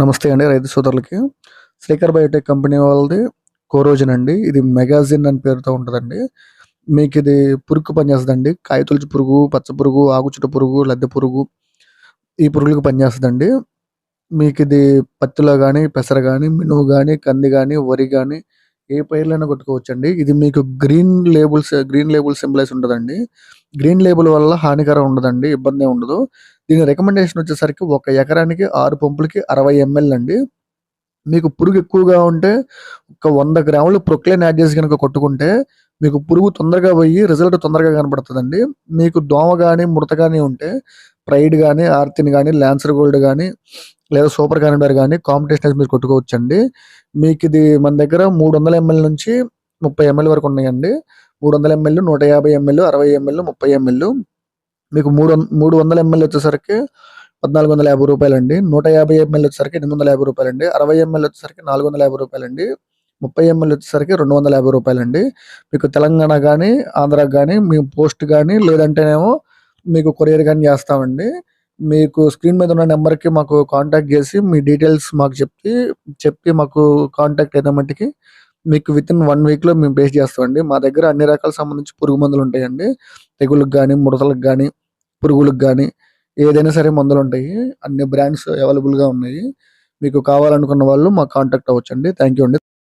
నమస్తే అండి రైతు సోదరులకి. శ్రీకర్ బయోటెక్ కంపెనీ వాళ్ళది కోరోజన్ అండి. ఇది మెగాజిన్ అని పేరుతో ఉంటుందండి. మీకు ఇది పురుగు పనిచేస్తుందండి. కాయతొలుచు పురుగు పచ్చ పురుగు ఆకుచుట పురుగు లద్దె పురుగు ఈ పురుగులకు పనిచేస్తుందండి. మీకు ఇది పత్తిలో కానీ పెసర కానీ మినుము కానీ కంది కానీ వరి కానీ ఏ పైర్లైనా కొట్టుకోవచ్చండి. ఇది మీకు green labels green label symbolise ఉంటుందండి. గ్రీన్ లేబుల్ వల్ల హానికరం ఉండదండి ఇబ్బంది ఉండదు. దీని రికమెండేషన్ వచ్చేసరికి ఒక ఎకరానికి ఆరు పంపులకి అరవై ఎంఎల్ అండి. మీకు పురుగు ఎక్కువగా ఉంటే ఒక వంద గ్రాములు ప్రొక్లైన్ యాడ్ చేసి కనుక కొట్టుకుంటే మీకు పురుగు తొందరగా పోయి రిజల్ట్ తొందరగా కనబడుతుందండి మీకు దోమ కానీ ముడత కానీ ఉంటే ప్రైడ్ కానీ ఆర్తిన్ కానీ ల్యాన్సర్ గోల్డ్ కానీ లేదా సూపర్ క్యాలెండర్ కానీ కాంపిటీషన్ మీరు కొట్టుకోవచ్చండి. మీకు ఇది మన దగ్గర మూడు వందల ఎంఎల్ నుంచి ముప్పై ఎంఎల్ వరకు ఉన్నాయండి. మూడు వందల ఎంఎల్ నూట యాభై ఎంఎల్ అరవై ఎంఎల్ ముప్పై ఎంఎల్ మీకు మూడు వం- మూడు వందల ఎంఎల్ వచ్చేసరికి పద్నాలుగు వందల యాభై రూపాయలు అండి నూట యాభై ఎంఎల్ వచ్చేసరికి ఎనిమిది వందల యాభై రూపాయలండి. అరవై ఎంఎల్ వచ్చేసరికి నాలుగు వందల యాభై రూపాయలు అండి ముప్పై ఎంఎల్ వచ్చేసరికి రెండు వందల యాభై రూపాయలండి. మీకు తెలంగాణ కానీ ఆంధ్రాకి కానీ మీ పోస్ట్ కానీ లేదంటేనేమో మీకు కొరియర్ కానీ చేస్తామండి. మీకు స్క్రీన్ మీద ఉన్న నెంబర్కి మాకు కాంటాక్ట్ చేసి మీ డీటెయిల్స్ మాకు చెప్పి చెప్పి మాకు కాంటాక్ట్ అయిన మట్టికి మీకు విత్ ఇన్ వన్ వీక్లో మేము బేస్ చేస్తామండి. మా దగ్గర అన్ని రకాల సంబంధించి పురుగు మందులు ఉంటాయండి. తెగుళ్ళకి కానీ ముడతలకు కానీ పురుగులకు కానీ ఏదైనా సరే మందులు ఉంటాయి. అన్ని బ్రాండ్స్ అవైలబుల్గా ఉన్నాయి. మీకు కావాలనుకున్న వాళ్ళు మాకు కాంటాక్ట్ అవ్వచ్చండి. థ్యాంక్ యూ అండి.